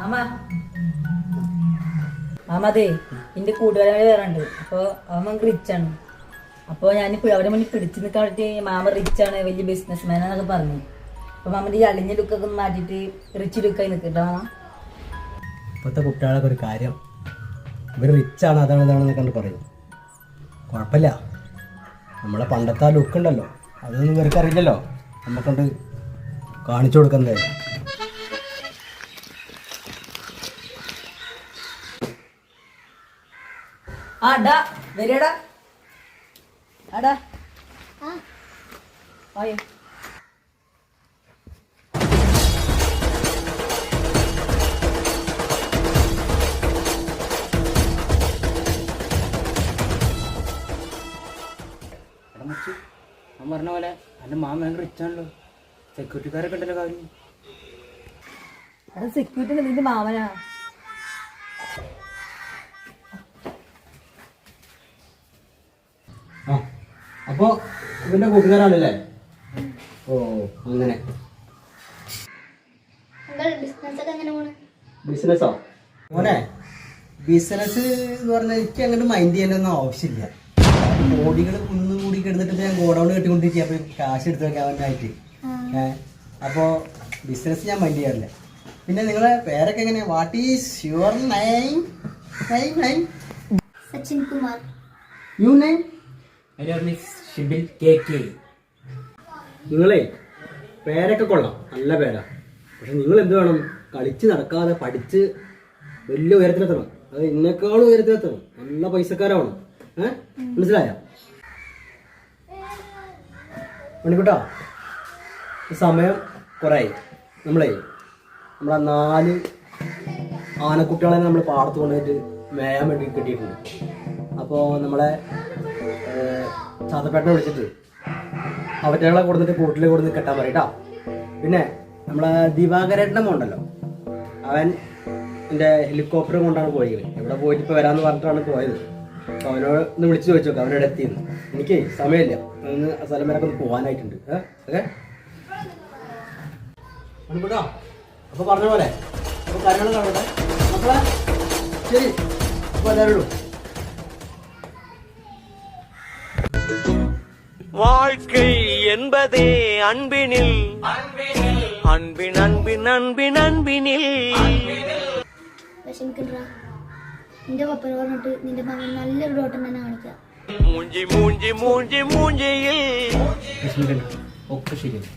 Mama. Mama എന്റെ കൂട്ടുകാരെ വരാറുണ്ട് അപ്പൊ അവൻ റിച്ചാണ് അപ്പൊ ഞാൻ അവരെ മുന്നിൽ പിടിച്ചു നിൽക്കാൻ വേണ്ടിട്ട് മാമ റിച്ചാണ് വലിയ ബിസിനസ് മാൻ എന്നൊക്കെ പറഞ്ഞു. അപ്പൊ മാമന്റെ ഈ അളിഞ്ഞ ലുക്കൊക്കെ മാറ്റിട്ട് റിച്ച് ലുക്കായി നിൽക്കട്ടോ മാമ. ഇപ്പോഴത്തെ കുട്ടികളൊക്കെ ഒരു കാര്യം. ഇവർ റിച്ചാണ് അതാണ് ഇതാണെന്ന് കണ്ട് പറയും. കുഴപ്പമില്ല. നമ്മളെ പണ്ടത്തെ ആ ലുക്ക് ഉണ്ടല്ലോ. അതൊന്നും ഇവർക്ക് അറിയില്ലല്ലോ കാണിച്ചു കൊടുക്കുന്നേ ആ ഡാ ആടാ മുച്ചു ഞാൻ പറഞ്ഞ പോലെ എന്റെ മാമ ഭയങ്കര റിച്ചാണല്ലോ സെക്യൂരിറ്റിക്കാരൊക്കെ ഉണ്ടല്ലോ കാര്യം അത് സെക്യൂരിറ്റി നിന്റെ മാമനാ. ആ. ഇവന്റെ കൂട്ടുകാരാണല്ലേ? ഓ അങ്ങനെ. ബിസിനസ്സോ മോനെ ബിസിനസ് എന്ന് പറഞ്ഞാൽ എനിക്ക് അങ്ങോട്ട് മൈൻഡ് ചെയ്യാനൊന്നും ആവശ്യമില്ല. കോടികൾ കുന്നും കൂടി കിടന്നിട്ട് ഞാൻ ഗോഡൗൺ കെട്ടിക്കൊണ്ടിരിക്കുക അപ്പൊ കാശ് എടുത്ത് വെക്കാനായിട്ട് ഏഹ് അപ്പോ ബിസിനസ് ഞാൻ മൈൻഡ് ചെയ്യാറില്ല. പിന്നെ നിങ്ങളെ പേരൊക്കെ എങ്ങനെയാ? What is your name name name Sachin Kumar. You name Shibil K K നിങ്ങളെ പേരൊക്കെ കൊള്ളാം. നല്ല പേരാ. പക്ഷെ നിങ്ങൾ എന്ത് വേണം? കളിച്ച് നടക്കാതെ പഠിച്ച് വലിയ ഉയരത്തിലെത്തണം. അത് എന്നെക്കാളും ഉയരത്തിലെത്തണം. നല്ല പൈസക്കാരാവണം. ഏഹ് മനസ്സിലായോ? മണിക്കൂട്ടാ സമയം കുറേ നമ്മളെ നമ്മളെ നാല് ആനക്കുട്ടികളെ നമ്മൾ പാടത്ത് കൊണ്ടുപോയിട്ട് മേയാൻ വേണ്ടി കിട്ടിയിട്ടുണ്ട്. അപ്പോൾ നമ്മളെ ചാത്തപ്പേട്ടനെ വിളിച്ചിട്ട്. അവറ്റകളെ കൊടുത്തിട്ട് കൂട്ടിൽ കൊടുത്ത് കെട്ടാൻ പറയട്ടാ പിന്നെ നമ്മളെ ദിവാകരേട്ടന്റെ മോണ്ടല്ലോ അവൻ എന്റെ ഹെലികോപ്റ്റർ കൊണ്ടാണ് പോയത്. എവിടെ പോയിട്ട് ഇപ്പോൾ വരാമെന്ന് പറഞ്ഞിട്ടാണ് പോയത്. അപ്പോൾ അവനോട് ഒന്ന് വിളിച്ച് ചോദിച്ചു നോക്കാം അവനോട് എത്തിയെന്ന്? എനിക്ക് സമയമില്ല. ഒന്ന് സ്ഥലം വരെ ഒന്ന് പോകാനായിട്ടുണ്ട്. ഓക്കെ? അപ്പോൾ പറഞ്ഞ പോലെ അപ്പോൾ കാര്യങ്ങൾ കാണട്ടെ. മക്കളെ ശരി. അപ്പോൾ എല്ലാവരും வாழ்க்கை என்பதே அன்பினில் அன்பின் அன்பின் அன்பின் അൻപിനിൽ വിഷമിക്കണ്ട നിന്റെ പപ്പന പറഞ്ഞിട്ട് നിന്റെ മകൻ നല്ലൊരു ഡോട്ടം തന്നെ കാണിക്കാം മൂഞ്ചി മൂഞ്ചി മൂഞ്ചി മൂഞ്ചിയിൽ വിഷമിക്കണ്ട ഒക്കെ ശരിയാണ്